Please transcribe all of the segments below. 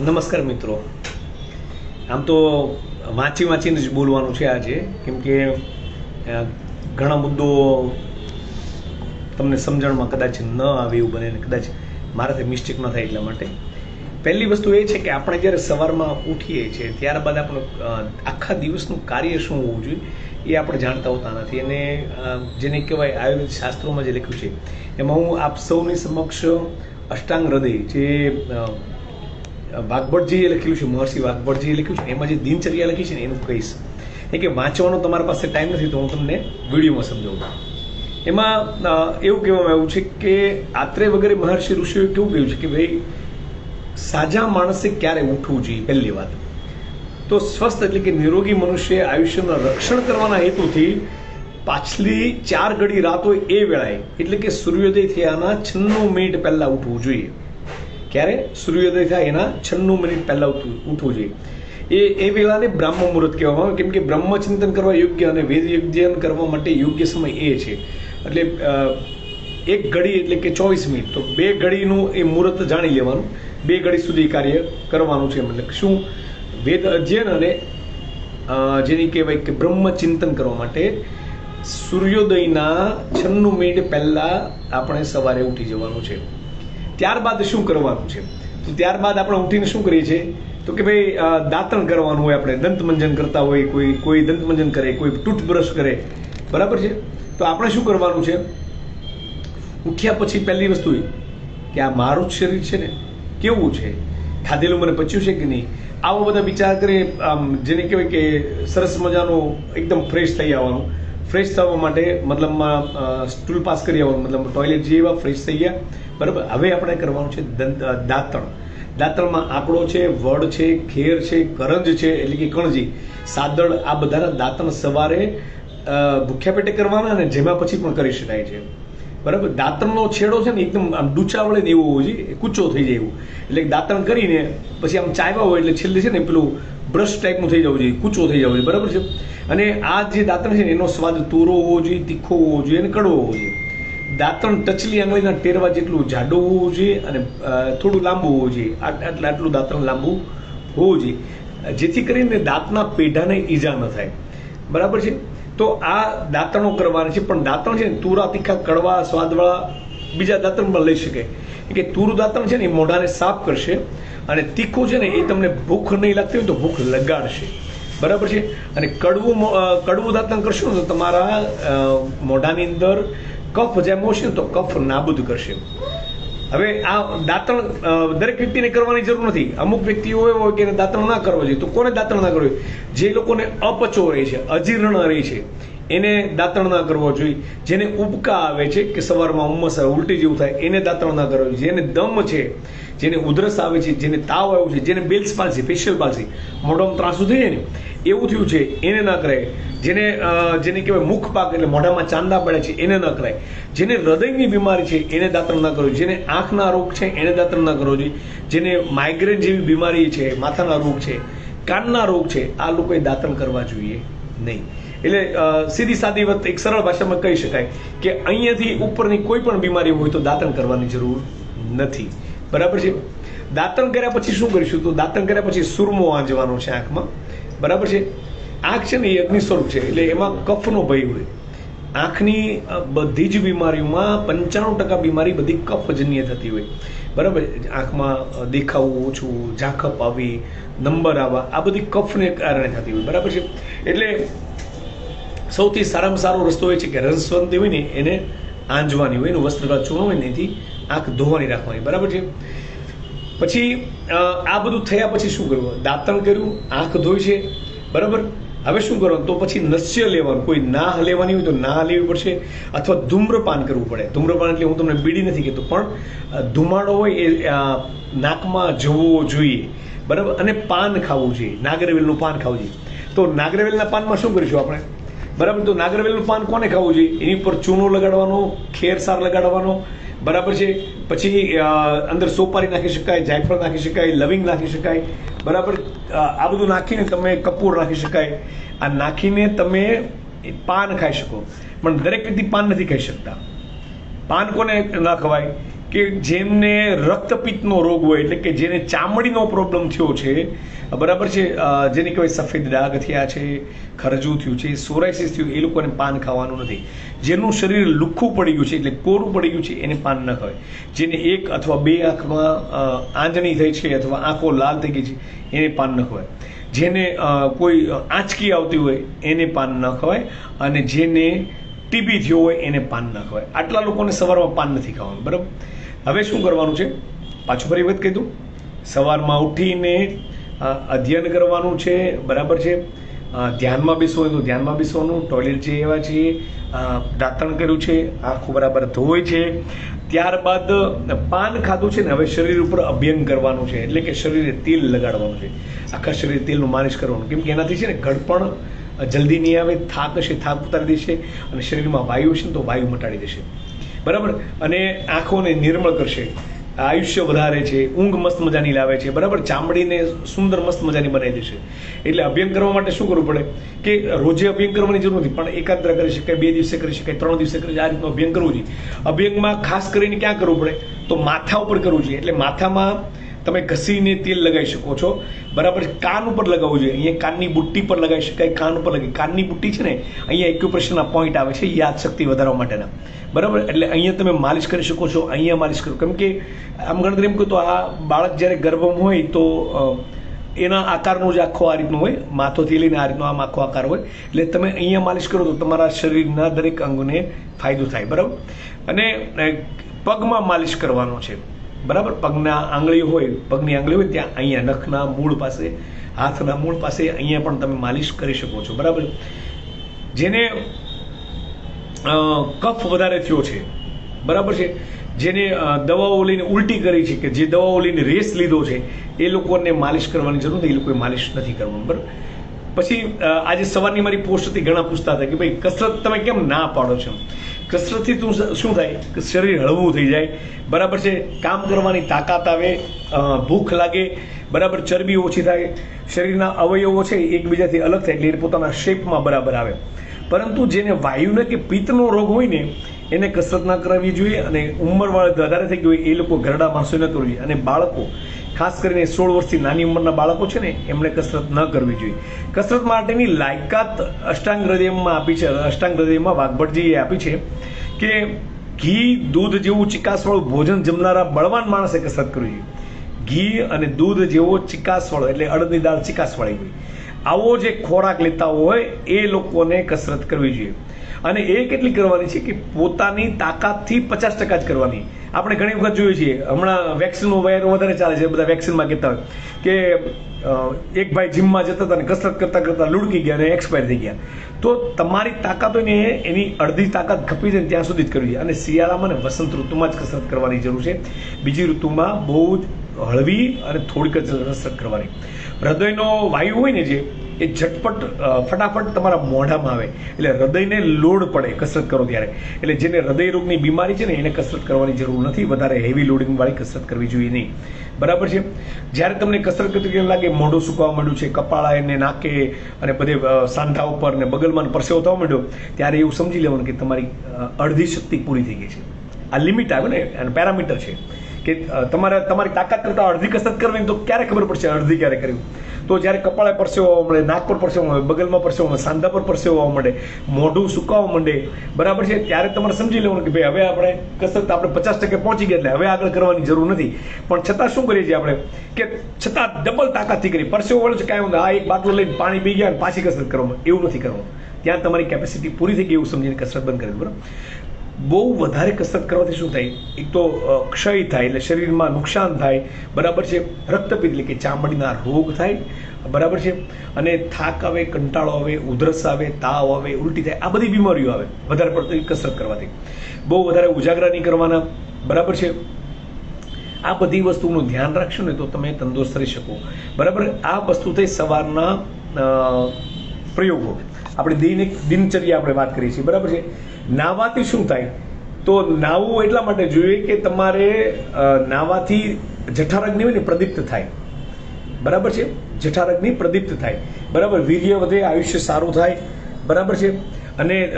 નમસ્કાર મિત્રો. આમ તો વાંચી વાંચીને જ બોલવાનું છે આજે. કેમકે ઘણા મુદ્દો તમને સમજણમાં કદાચ ન આવે એવું બને કદાચ મારાથી મિસ્ટેક ન થાય એટલા માટે. પહેલી વસ્તુ એ છે કે આપણે જ્યારે સવારમાં ઉઠીએ છીએ, ત્યારબાદ આપણું આખા દિવસનું કાર્ય શું હોવું જોઈએ એ આપણે જાણતા હોતા નથી. અને જેને કહેવાય આયુર્વેદ શાસ્ત્રોમાં જે લખ્યું છે, એમાં હું આપ સૌની સમક્ષ અષ્ટાંગ હૃદય, જે વાઘભટજીએ લખેલું છે, મહર્ષિ વાઘભટજીએ લખ્યું છે, એમાં જે દિનચર્યા લખી છે ને એનું કહીશ. એ કે વાંચવાનો તમારા પાસે ટાઈમ નથી તો હું તમને વિડીયોમાં સમજાવું. એમાં એવું કહેવામાં આવ્યું છે કે આત્રે વગેરે મહર્ષિ ઋષિઓએ કેવું કહ્યું છે કે ભાઈ, સાજા માણસે ક્યારે ઉઠવું જોઈએ? પહેલી વાત. તો સ્વસ્થ એટલે કે નિરોગી મનુષ્ય આયુષ્યનું રક્ષણ કરવાના હેતુથી પાછલી ચાર ઘડી રાત એ વેળાએ, એટલે કે સૂર્યોદય થયાના છન્નું મિનિટ પહેલાં ઉઠવું જોઈએ. ક્યારે? સૂર્યોદય થાય એના છન્નું મિનિટ પહેલા ઉઠવું ઉઠવું જોઈએ. એ એ વેળાને બ્રાહ્મ મુહૂર્ત કહેવામાં આવે. કેમ કે બ્રહ્મચિંતન કરવા યોગ્ય અને વેદ યોગ્યન કરવા માટે યોગ્ય સમય એ છે. એટલે એક ઘડી એટલે કે ચોવીસ મિનિટ. તો બે ઘડીનું એ મુહૂર્ત જાણી લેવાનું. બે ઘડી સુધી કાર્ય કરવાનું છે. મતલબ શું? વેદ અધ્યયન અને જેની કહેવાય કે બ્રહ્મચિંતન કરવા માટે સૂર્યોદયના છન્નું મિનિટ પહેલાં આપણે સવારે ઉઠી જવાનું છે. ત્યારબાદ શું કરવાનું છે? તો ત્યારબાદ આપણે ઉઠીને શું કરીએ છીએ? તો કે ભાઈ દાંતણ કરવાનું હોય આપણે. દંતમંજન કરતા હોય કોઈ કોઈ દંતમંજન કરે, કોઈ ટૂથબ્રશ કરે. બરાબર છે? તો આપણે શું કરવાનું છે? ઉઠ્યા પછી પહેલી વસ્તુ એ કે આ મારું જ શરીર છે ને, કેવું છે? ખાધેલું મને પચ્યું છે કે નહીં? આવા બધા વિચાર કરી, આમ, જેને કહેવાય કે સરસ મજાનું, એકદમ ફ્રેશ થઈ આવવાનું. ફ્રેશ થવા માટે મતલબમાં સ્ટૂલ પાસ કરી આવવાનું મતલબ ટોયલેટ જઈ એવા ફ્રેશ થઈ ગયા. બરાબર? હવે આપણે કરવાનું છે દંત દાંતણ. દાંતણમાં આંકડો છે, વડ છે, ખેર છે, કરંજ છે, એટલે કે કણજી. સાદળ આ બધાના દાંતણ સવારે ભૂખ્યા પેટે કરવાના અને જેમાં પછી પણ કરી શકાય છે. બરાબર? દાંતણનો છેડો છે ને એકદમ આમ ડૂચા વળે ને એવો હોવો જોઈએ કૂચો થઈ જાય એવું. એટલે દાંતણ કરીને પછી આમ ચાવ્યા હોય એટલે છેલ્લે છે ને પેલું બ્રશ ટાઈપનું થઈ જવું જોઈએ, કૂચો થઈ જવું જોઈએ, બરાબર છે? અને આ જે દાંતણ છે ને, એનો સ્વાદ તુરો હોવો જોઈએ, તીખો હોવો જોઈએ અને કડવો હોવો જોઈએ. દાંતણ ટચલી આંગળીના ટેરવા જેટલું જાડો હોવું જોઈએ અને થોડું લાંબુ હોવું જોઈએ. આટ- આટલું આટલું દાંતણ લાંબુ હોવું જોઈએ. જેથી કરીને દાંતના પેઢાને ઈજા ન થાય. બરાબર છે? તો આ દાંતણો કરવાના છે, પણ દાંતણ છે ને, તુરા તીખા કડવા, સ્વાદવાળા બીજા દાંતણ પણ લઈ શકે. કે તુરું દાંતણ છે ને, એ મોઢાને સાફ કરશે અને તીખું છે ને, એ તમને ભૂખ નહીં લાગતી હોય તો ભૂખ લગાડશે. બરાબર છે? અને કડવું કડવું દાંતણ કરશો ને, તો તમારા મોઢાની અંદર કફ જેમ હશે ને, તો કફ નાબૂદ કરશે. હવે આ દાંતણ દરેક વ્યક્તિને કરવાની જરૂર નથી. અમુક વ્યક્તિઓ એવો હોય કે દાંતણ ના કરવો જોઈએ. તો કોને દાંતણ ના કરવું? જે લોકોને અપચો રહે છે, અજીર્ણ રહે છે, એને દાંતણ ના કરવો જોઈએ. જેને ઉબકા આવે છે કે સવારમાં ઉમસ આવે, ઉલટી જેવું થાય, એને દાંતણ ના કરવું જોઈએ. જેને દમ છે જેને ઉધરસ આવે છે, જેને તાવ આવ્યો છે, જેને બેલ્સ પાલસી ફેશિયલ પાલસી મોઢામાં ત્રાસું થઈ જાય ને, એવું થયું છે, એને ન કરાય. જેને જેને કહેવાય મુખ પાક, એટલે મોઢામાં ચાંદા પડે છે, એને ન કરાય. જેને હૃદયની બીમારી છે, એને દાંતણ ન કરવું જેને આંખના રોગ છે, એને દાંતણ ન કરવો જોઈએ. જેને માઇગ્રેન જેવી બીમારી છે, માથાના રોગ છે, કાનના રોગ છે, આ લોકોએ દાંતણ કરવા જોઈએ નહીં. એટલે સીધી સાદી વાત, એક સરળ ભાષામાં કહી શકાય કે અહીંયાથી ઉપરની કોઈ પણ બીમારી હોય તો દાંતણ કરવાની જરૂર નથી. બરાબર છે? દાંતણ કર્યા પછી શું કરીશું? તો દાંતણ કર્યા પછી સુરમો વાંચવાનો છે આંખમાં. બરાબર છે? આંખ છે ને એ અગ્નિ સ્વરૂપ છે, એટલે એમાં કફનો ભય હોય. આંખની બધી જ બીમારીઓમાં પંચાણું ટકા બીમારી બધી કફજન્ય થતી હોય. બરાબર? આંખમાં દેખાવું ઓછું, ઝાંખપ આવી, નંબર આવવા, આ બધી કફને કારણે થતી હોય. બરાબર છે? એટલે સૌથી સારામાં સારો રસ્તો એ છે કે રસવંતી હોય ને એને આંજવાની હોય, એનું વસ્ત્ર ચૂર્ણ હોય ને એથી આંખ ધોવાની રાખવાની, બરાબર છે? પછી આ બધું થયા પછી શું કરવું? દાંતણ કર્યું, આંખ ધોઈ છે, બરાબર? હવે શું કરવાનું? તો પછી નસ્ય લેવાનું. કોઈ નાહ લેવાની હોય તો નાહ લેવી પડશે, અથવા ધૂમ્રપાન કરવું પડે. ધૂમ્રપાન એટલે હું તમને બીડી નથી કહેતો, પણ ધુમાડો હોય એ નાકમાં જવો જોઈએ, બરાબર? અને પાન ખાવું જોઈએ, નાગરવેલનું પાન ખાવું જોઈએ. તો નાગરવેલના પાનમાં શું કરીશું આપણે? બરાબર? તો નાગરવેલનું પાન કોને ખાવું જોઈએ? એની ઉપર ચૂનો લગાડવાનો ખેર સાર લગાડવાનો બરાબર છે? પછી અંદર સોપારી નાખી શકાય, જાયફળ નાખી શકાય, લવિંગ નાખી શકાય, બરાબર? આ બધું નાખીને તમે કપૂર નાખી શકાય. આ નાખીને તમે પાન ખાઈ શકો. પણ દરેક વ્યક્તિ પાન નથી ખાઈ શકતા. પાન કોને ના ખવાય? કે જેમને રક્તપિત્તનો રોગ હોય એટલે કે જેને ચામડીનો પ્રોબ્લેમ થયો છે બરાબર છે? જેને કહેવાય સફેદ ડાઘ થયા છે, ખરજુ થયું છે સોરાઇસિસ થયું, એ લોકોને પાન ખાવાનું નથી. જેનું શરીર લુખ્ખું પડી ગયું છે એટલે કોરું પડી ગયું છે, એને પાન ન ખવાય જેને એક અથવા બે આંખમાં આંજણી થઈ છે અથવા આંખો લાલ થઈ ગઈ છે, એને પાન ન ખવાય જેને કોઈ આંચકી આવતી હોય, એને પાન ન ખવાય અને જેને ટીબી થયો હોય, એને પાન ન ખવાય આટલા લોકોને સવારમાં પાન નથી ખાવાનું, બરાબર? હવે શું કરવાનું છે? પાછું ફરી વખત કીધું સવારમાં ઉઠીને અધ્યયન કરવાનું છે, બરાબર છે? ધ્યાનમાં બેસવું હોય તો ધ્યાનમાં બેસવાનું. ટોયલેટ જે એવા છે દાંતણ કર્યું છે, આંખો બરાબર ધોય છે. ત્યારબાદ પાન ખાધું છે ને, હવે શરીર ઉપર અભ્યંગ કરવાનું છે. એટલે કે શરીરે તેલ લગાડવાનું છે. આખા શરીરે તેલનું માલિશ કરવાનું. કેમ કે એનાથી છે ને ઘડપણ જલ્દી નહીં આવે, થાક હશે, થાક ઉતારી દેશે અને શરીરમાં વાયુ હશે ને, તો વાયુ મટાડી દેશે. બરાબર? અને આંખોને નિર્મળ કરશે. આયુષ્ય વધારે છે, ઊંઘ મસ્ત મજાની લાવે છે, બરાબર? ચામડીને સુંદર મસ્ત મજાની બનાવી દેશે. એટલે અભ્યંગ કરવા માટે શું કરવું પડે? કે રોજે અભ્યંગ કરવાની જરૂર નથી, પણ એકાગ્ર કરી શકાય, બે દિવસે કરી શકાય, ત્રણ દિવસે કરી આ રીતનું અભ્યંગ કરવું જોઈએ. અભ્યંગમાં ખાસ કરીને ક્યાં કરવું પડે? તો માથા ઉપર કરવું જોઈએ. એટલે માથામાં તમે ઘસીને તેલ લગાવી શકો છો. બરાબર કાન ઉપર લગાવવું જોઈએ. અહીંયા કાનની બુટ્ટી પર લગાવી શકાય, કાન ઉપર લગાવી. કાનની બુટ્ટી છે ને, અહીંયા એક્યુપ્રેશનના પોઈન્ટ આવે છે, યાદશક્તિ વધારવા માટેના. બરાબર? એટલે અહીંયા તમે માલિશ કરી શકો છો, અહીંયા માલિશ કરો. કેમ કે આમ ગણતરી એમ કહું તો આ બાળક જ્યારે ગર્ભમાં હોય તો એના આકારનું જ આખો આ રીતનું હોય, માથોથી લઈને આ રીતનો આમ આખો આકાર હોય. એટલે તમે અહીંયા માલિશ કરો તો તમારા શરીરના દરેક અંગને ફાયદો થાય. બરાબર? અને પગમાં માલિશ કરવાનો છે. બરાબર? પગના આંગળી હોય, પગની આંગળી હોય, ત્યાં અહીંયા નખના મૂળ પાસે, હાથના મૂળ પાસે અહીંયા પણ તમે માલિશ કરી શકો છો, બરાબર? જેને કફ વધારે થયો છે, બરાબર છે? જેને દવાઓ લઈને ઉલટી કરી છે કે જે દવાઓ લઈને રેસ લીધો છે, એ લોકોને માલિશ કરવાની જરૂર નથી, એ લોકોએ માલિશ નથી કરવાનું, બરાબર? પછી આજે સવારની મારી પોસ્ટથી ઘણા પૂછતા હતા કે ભાઈ, કસરત તમે કેમ ના પાડો છો? કસરતથી તું શું થાય? કે શરીર હળવું થઈ જાય. બરાબર છે? કામ કરવાની તાકાત આવે ભૂખ લાગે, બરાબર ચરબી ઓછી થાય, શરીરના અવયવો છે એકબીજાથી અલગ થાય એટલે પોતાના શેપમાં બરાબર આવે. પરંતુ જેને વાયુને કે પિત્તનો રોગ હોય ને, એને કસરત ના કરાવી જોઈએ અને ઉંમરવાળા વધારે થઈ ગયું હોય, એ લોકો ઘરડા માણસોને કરવી અને બાળકો ખાસ કરીને સોળ વર્ષથી નાની ઉંમરના બાળકો છે ને, એમણે કસરત ન કરવી જોઈએ. કસરત માટેની લાયકાત અષ્ટાંગ હૃદયમાં આપી છે, અષ્ટાંગ હૃદયમાં વાઘભટજીએ આપી છે કે ઘી, દૂધ જેવું ચિકાસવાળું ભોજન જમનારા બળવાન માણસે કસરત કરવી જોઈએ. ઘી અને દૂધ જેવો ચિકાસવાળો, એટલે અડદની દાળ ચિકાસવાળી હોય. આવો જે ખોરાક લેતા હોય, એ લોકોને કસરત કરવી જોઈએ. અને એ કેટલી કરવાની છે કે પોતાની તાકાતથી પચાસ ટકા જ કરવાની. આપણે ઘણી વખત જોઈએ છીએ. હમણાં વેક્સિનનો વાયર વધારે ચાલે છે બધા વેક્સિનમાં કહેતા હોય કે એક ભાઈ જીમમાં જતા હતા અને કસરત કરતાં કરતાં લુડકી ગયા અને એક્સપાયર થઈ ગયા. તો તમારી તાકાત હોય એની અડધી તાકાત ખપી જાય ત્યાં સુધી જ કરવી અને શિયાળામાં અને વસંત ઋતુમાં જ કસરત કરવાની જરૂર છે. બીજી ઋતુમાં બહુ જ હળવી અને થોડીક જ કસરત કરવાની. હૃદયનો વાયુ હોય ને જે એ ઝટપટ ફટાફટ તમારા મોઢામાં આવે. એટલે હૃદયને લોડ પડે કસરત કરો ત્યારે. એટલે જેને હૃદય રોગની બીમારી છે ને, એને કસરત કરવાની જરૂર નથી. વધારે હેવી લોડિંગવાળી કસરત કરવી જોઈએ નહીં. બરાબર છે? જ્યારે તમને કસરત કરતી લાગે, મોઢું સુકાવા માંડ્યું છે, કપાળા એને નાકે અને બધે સાંધા ઉપર ને બગલમાં પરસેવો થવા માંડ્યો, ત્યારે એવું સમજી લેવાનું કે તમારી અડધી શક્તિ પૂરી થઈ ગઈ છે. આ લિમિટ આવે ને, અને પેરામીટર છે કે તમારે, તમારી તાકાત કરતાં અડધી કસરત કરવી તો ક્યારે ખબર પડશે અડધી ક્યારે કરવી? તો જ્યારે કપાળે પરસેવો આવવા મળે નાક પર પરસેવો આવે બગલમાં પરસેવો આવે સાંધા પર પરસેવો આવવા માંડે, મોઢું સુકાવા માંડે, બરાબર છે? ત્યારે તમારે સમજી લેવાનું કે ભાઈ હવે આપણે કસરત આપણે પચાસ ટકે પહોંચી ગયા એટલે હવે આગળ કરવાની જરૂર નથી. પણ છતાં શું કરીએ છીએ આપણે? કે છતાં ડબલ તાકાતથી કરી પરસેવો વળે છે કાંઈ આ એક બાટલો લઈને પાણી પી ગયા અને પાછી કસરત કરવામાં. એવું નથી કરવાનું. ત્યાં તમારી કેપેસિટી પૂરી થઈ ગઈ એવું સમજીને કસરત બંધ કરી બરાબર? બહુ વધારે કસરત કરવાથી શું થાય? એક તો ક્ષય થાય એટલે શરીરમાં નુકસાન થાય. બરાબર છે રક્તપિત એટલે કે ચામડીના રોગ થાય. બરાબર છે, અને થાક આવે, કંટાળો આવે, ઉધરસ આવે, તાવ આવે, ઉલટી થાય, આ બધી બીમારીઓ આવે. વધારે પડતી કસરત કરવાથી. બહુ વધારે ઉજાગરા નહીં કરવાના. બરાબર છે? આ બધી વસ્તુનું ધ્યાન રાખશો ને તો તમે તંદુરસ્ત રહી શકો. બરાબર? આ વસ્તુ થઈ સવારના પ્રયોગો. આપણે દૈનિક દિનચર્યા આપણે વાત કરીએ છીએ. બરાબર છે? નાહવાથી શું થાય? તો નાહવું એટલા માટે જોઈએ કે તમારે નાવાથી જઠરાગ્નિ હોય ને પ્રદીપ્ત થાય. બરાબર છે? જઠારગ્નિ પ્રદીપ્ત થાય. બરાબર? વીર્ય વધે, આયુષ્ય સારું થાય. બરાબર છે? અને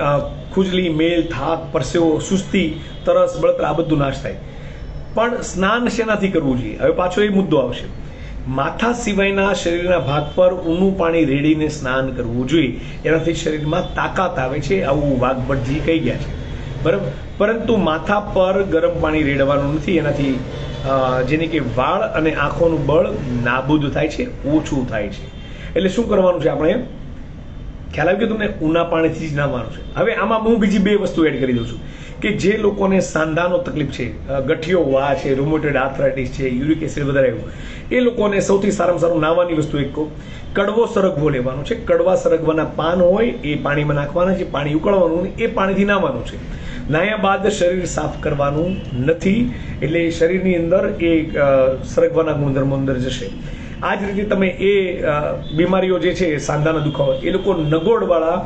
ખુજલી, મેલ, થાક, પરસેવો, સુસ્તી, તરસ, બળતરા આ બધું નાશ થાય. પણ સ્નાન શેનાથી કરવું જોઈએ? હવે પાછો એ મુદ્દો આવશે. માથા સિવાયના શરીરના ભાગ પર ઊનું પાણી રેડીને સ્નાન કરવું જોઈએ. એનાથી શરીરમાં તાકાત આવે છે, આવું વાઘભટજી કહી ગયા છે. બરાબર? પરંતુ માથા પર ગરમ પાણી રેડવાનું નથી, એનાથી જેને કે વાળ અને આંખોનું બળ નાબૂદ થાય છે, ઓછું થાય છે. એટલે શું કરવાનું છે આપણે? ખ્યાલ આવ્યું કે તમને ઉના પાણીથી જ નાહવાનું છે. હવે આમાં હું બીજી બે વસ્તુ એડ કરી દઉં છું. કે જે લોકોને સાંધાનો તકલીફ છે ગઠિયો વા છે રૂમોટેડ આર્થરાઇટિસ છે યુરિક એસિડ વધારે આવ્યું એ લોકોને સૌથી સારામાં સારું નાહવાની વસ્તુ એક કડવો સરગવો લેવાનો છે. કડવા સરગવાના પાન હોય એ પાણીમાં નાખવાના છે, પાણી ઉકળવાનું એ પાણીથી નાવાનું છે. નાહ્યા બાદ શરીર સાફ કરવાનું નથી, એટલે શરીરની અંદર એ સરગવાના ગુણધર્મો અંદર જશે. આ જ રીતે તમે એ બીમારીઓ જે છે સાંધાના દુખાવા, એ લોકો નગોડવાળા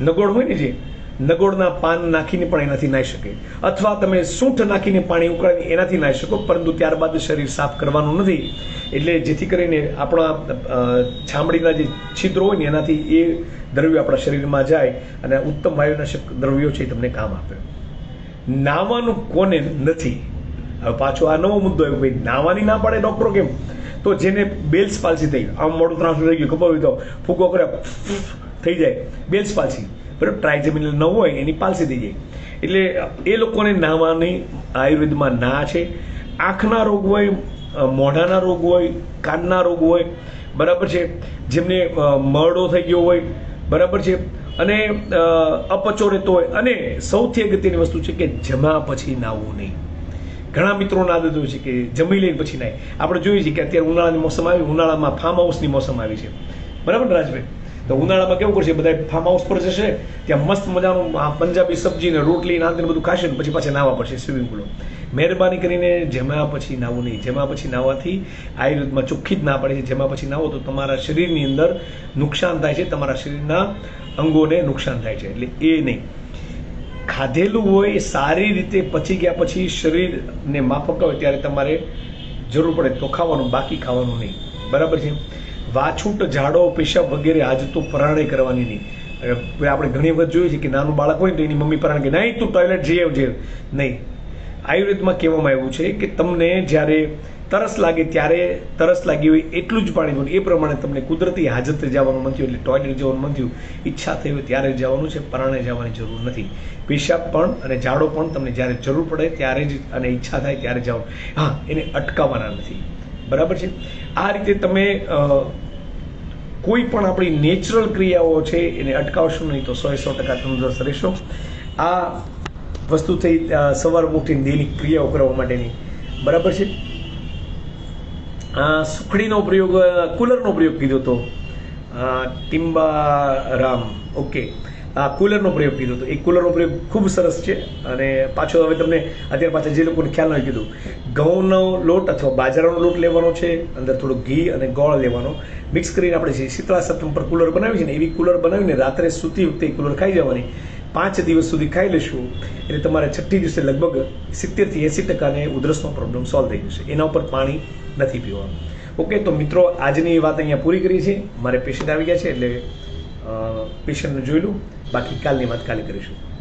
નગોડ હોય ને જે નગોડના પાન નાખીને પણ એનાથી નાહી શકે. અથવા તમે સૂંઠ નાખીને પાણી ઉકાળીને એનાથી નાહી શકો, પરંતુ ત્યારબાદ શરીર સાફ કરવાનું નથી. એટલે જેથી કરીને આપણા ચામડીના જે છિદ્રો હોય ને એનાથી એ દ્રવ્યો આપણા શરીરમાં જાય અને ઉત્તમ વાયુનાશક દ્રવ્યો છે એ તમને કામ આપે. નાવાનું કોને નથી. હવે પાછો આ નવો મુદ્દો આવ્યો, ભાઈ, નાવાની ના પાડે ડોક્ટરો કેમ? તો જેને બેલ્સ પાલસી થઈ, આમ મોડું ત્રાસ થઈ ગયું, ખબર હોય તો ફૂકો કરે થઈ જાય. Bell's palsy. બરાબર ટ્રાઇઝેમિનલ ન હોય એની પાલસી થઈ જાય. એટલે એ લોકોને નાહવાની આયુર્વેદમાં ના છે. આંખના રોગ હોય મોઢાના રોગ હોય, કાનના રોગ હોય, બરાબર છે. જેમને મરડો થઈ ગયો હોય, બરાબર છે. અને અપચો રહેતો હોય. અને સૌથી અગત્યની વસ્તુ છે કે જમા પછી નાવું નહીં. ઘણા મિત્રોના આદત હોય છે કે જમી લઈને પછી નાય આપણે જોઈએ છીએ કે અત્યારે ઉનાળાની મોસમ આવી, ઉનાળામાં ફાર્મ હાઉસની મોસમ આવી છે. બરાબર રાજભાઈ? તો ઉનાળામાં કેવું કરશે? બધા ફાર્મ હાઉસ પર જશે, ત્યાં મસ્ત મજાનું આ પંજાબી સબ્જી ને રોટલી ને આ બધું ખાશે ને પછી પાછા નાવા પડશે સ્વિમિંગ પુલો મહેરબાની કરીને જેમાં પછી નાવું નહીં. જેમાં પછી નાવાથી આયુર્વેદમાં ચોખ્ખી જ ના પડે છે. જેમાં પછી નાવો તો તમારા શરીરની અંદર નુકસાન થાય છે. તમારા શરીરના અંગોને નુકસાન થાય છે. એટલે એ નહીં. ખાધેલું હોય, સારી રીતે પચી ગયા પછી શરીરને માફક હોય ત્યારે તમારે જરૂર પડે તો ખાવાનું. બાકી ખાવાનું નહીં. બરાબર છે? વાછૂટ, ઝાડો, પેશાબ વગેરે હાજતો પરાણે કરવાની નહીં. આપણે ઘણી વખત જોઈએ છે કે નાનું બાળક હોય ને તો એની મમ્મી પરાણે કે, નહીં, તું ટોયલેટ જઈ આવજે. નહીં. આયુર્વેદમાં કહેવામાં આવ્યું છે કે તમને જ્યારે તરસ લાગે, ત્યારે તરસ લાગી હોય એટલું જ પાણી પીવું એ પ્રમાણે તમને કુદરતી હાજતે જવાનું મન થયું, એટલે ટોયલેટ જવાનું મન થયું. ઈચ્છા થઈ હોય ત્યારે જવાનું છે, પરાણે જવાની જરૂર નથી. પેશાબ પણ અને ઝાડો પણ તમને જ્યારે જરૂર પડે, ત્યારે જ અને ઈચ્છા થાય ત્યારે જવાનું. હા, એને અટકાવવાના નથી. બરાબર છે? આ રીતે તમે કોઈ પણ આપણી નેચરલ ક્રિયાઓ છે એને અટકાવશો નહીં તો સો સો ટકા તંદુરસ્ત રહેશો. આ વસ્તુ થઈ સવાર ઉઠીને દૈનિક ક્રિયાઓ કરવા માટેની. બરાબર છે? સુખડીનો પ્રયોગ કુલરનો પ્રયોગ કીધો હતો ટિમ્બા રામ ઓકે. કુલરનો પ્રયોગ કીધો હતો. એ કુલરનો પ્રયોગ ખૂબ સરસ છે અને પાછો હવે તમને અત્યારે પાછા જે લોકોને ખ્યાલ નથી કીધું, ઘઉંનો લોટ અથવા બાજરાનો લોટ લેવાનો છે, અંદર થોડું ઘી અને ગોળ લેવાનો. મિક્સ કરીને આપણે જે શીતળા સપ્તમ પર કુલર બનાવી છે ને, એવી કુલર બનાવીને રાત્રે સૂતી વખતે કુલર ખાઈ જવાની. પાંચ દિવસ સુધી ખાઈ લેશું, એટલે તમારે છઠ્ઠી દિવસે લગભગ સિત્તેરથી એંસી ટકાને ઉધરસનો પ્રોબ્લેમ સોલ્વ થઈ જશે. એના ઉપર પાણી નથી પીવાનું. ઓકે, તો મિત્રો, આજની વાત અહીંયા પૂરી કરી છે. મારે પેશન્ટ આવી ગયા છે, એટલે પેશન્ટને જોઈ લઉં બાકી કાલની વાત કાલે કરીશું.